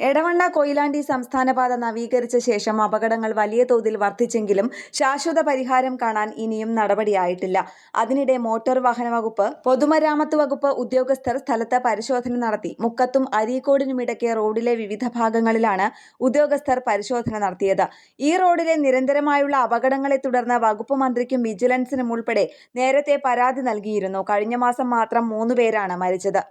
എടവണ്ണ കൊയിലാണ്ടി സംസ്ഥാനപാത നവീകരിച്ച ശേഷം അപകടങ്ങൾ വലിയ തോതിൽ വർദ്ധിച്ചെങ്കിലും ശാശ്വത പരിഹാരം കാണാൻ ഇനിയും നടപടിയായിട്ടില്ല. അതിനിടെ മോട്ടോർ വാഹന വകുപ്പ് പൊതുമരാമത്ത് വകുപ്പ് ഉദ്യോഗസ്ഥർ സ്ഥലത്ത് പരിശോധന നടത്തി. മുക്കത്തും അരീക്കോടിനുമിടയ്ക്ക് റോഡിലെ വിവിധ ഭാഗങ്ങളിലാണ് ഉദ്യോഗസ്ഥർ പരിശോധന നടത്തിയത്. ഈ റോഡിലെ നിരന്തരമായുള്ള അപകടങ്ങളെ തുടർന്ന് വകുപ്പ് മന്ത്രിക്കും വിജിലൻസിനും ഉൾപ്പെടെ നേരത്തെ പരാതി നൽകിയിരുന്നു. കഴിഞ്ഞ മാസം മാത്രം മൂന്നുപേരാണ് മരിച്ചത്.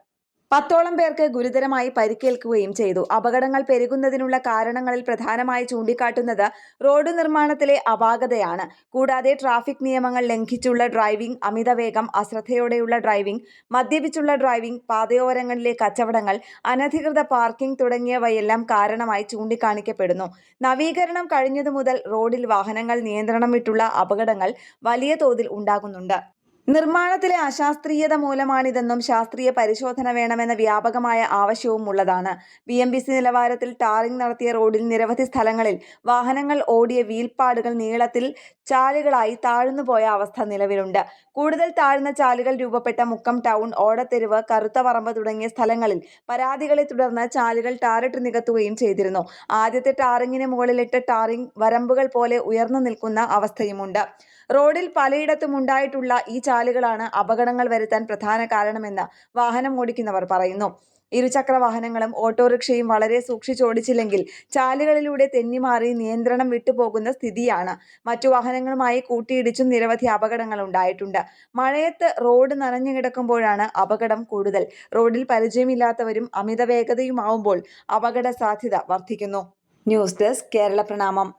പത്തോളം പേർക്ക് ഗുരുതരമായി പരിക്കേൽക്കുകയും ചെയ്തു. അപകടങ്ങൾ പെരുകുന്നതിനുള്ള കാരണങ്ങളിൽ പ്രധാനമായി ചൂണ്ടിക്കാട്ടുന്നത് റോഡ് നിർമ്മാണത്തിലെ അപാകതയാണ്. കൂടാതെ ട്രാഫിക് നിയമങ്ങൾ ലംഘിച്ചുള്ള ഡ്രൈവിംഗ് അമിതവേഗം അശ്രദ്ധയോടെയുള്ള ഡ്രൈവിംഗ് മദ്യപിച്ചുള്ള ഡ്രൈവിംഗ് പാതയോരങ്ങളിലെ കച്ചവടങ്ങൾ അനധികൃത പാർക്കിംഗ് തുടങ്ങിയവയെല്ലാം കാരണമായി ചൂണ്ടിക്കാണിക്കപ്പെടുന്നു. നവീകരണം കഴിഞ്ഞതു മുതൽ റോഡിൽ വാഹനങ്ങൾ നിയന്ത്രണം വിട്ടുള്ള അപകടങ്ങൾ വലിയ തോതിൽ ഉണ്ടാകുന്നുണ്ട്. നിർമ്മാണത്തിലെ അശാസ്ത്രീയത മൂലമാണിതെന്നും ശാസ്ത്രീയ പരിശോധന വേണമെന്ന വ്യാപകമായ ആവശ്യവും ഉള്ളതാണ്. ബി എം ബി സി നിലവാരത്തിൽ ടാറിംഗ് നടത്തിയ റോഡിൽ നിരവധി സ്ഥലങ്ങളിൽ വാഹനങ്ങൾ ഓടിയ വീൽപ്പാടുകൾ നീളത്തിൽ ചാലുകളായി താഴ്ന്നുപോയ അവസ്ഥ നിലവിലുണ്ട്. കൂടുതൽ താഴ്ന്ന ചാലുകൾ രൂപപ്പെട്ട മുക്കം ടൗൺ ഓടത്തെരുവ് കറുത്തവറമ്പ് തുടങ്ങിയ സ്ഥലങ്ങളിൽ പരാതികളെ തുടർന്ന് ചാലുകൾ ടാറിട്ട് നികത്തുകയും ചെയ്തിരുന്നു. ആദ്യത്തെ ടാറിങ്ങിന് മുകളിലിട്ട് ടാറിംഗ് വരമ്പുകൾ പോലെ ഉയർന്നു നിൽക്കുന്ന അവസ്ഥയുമുണ്ട്. റോഡിൽ പലയിടത്തും ഉണ്ടായിട്ടുള്ള ഈ ചാലുകളാണ് അപകടങ്ങൾ വരുത്താൻ പ്രധാന കാരണമെന്ന് വാഹനം ഓടിക്കുന്നവർ പറയുന്നു. ഇരുചക്ര വാഹനങ്ങളും ഓട്ടോറിക്ഷയും വളരെ സൂക്ഷിച്ചോടിച്ചില്ലെങ്കിൽ ചാലുകളിലൂടെ തെന്നിമാറി നിയന്ത്രണം വിട്ടുപോകുന്ന സ്ഥിതിയാണ്. മറ്റു വാഹനങ്ങളുമായി കൂട്ടിയിടിച്ചും നിരവധി അപകടങ്ങൾ ഉണ്ടായിട്ടുണ്ട്. മഴയത്ത് റോഡ് നനഞ്ഞു കിടക്കുമ്പോഴാണ് അപകടം കൂടുതൽ. റോഡിൽ പരിചയമില്ലാത്തവരും അമിത വേഗതയുമാവുമ്പോൾ അപകട സാധ്യത വർദ്ധിക്കുന്നു. ന്യൂസ് ഡെസ്ക് കേരള പ്രണാമം.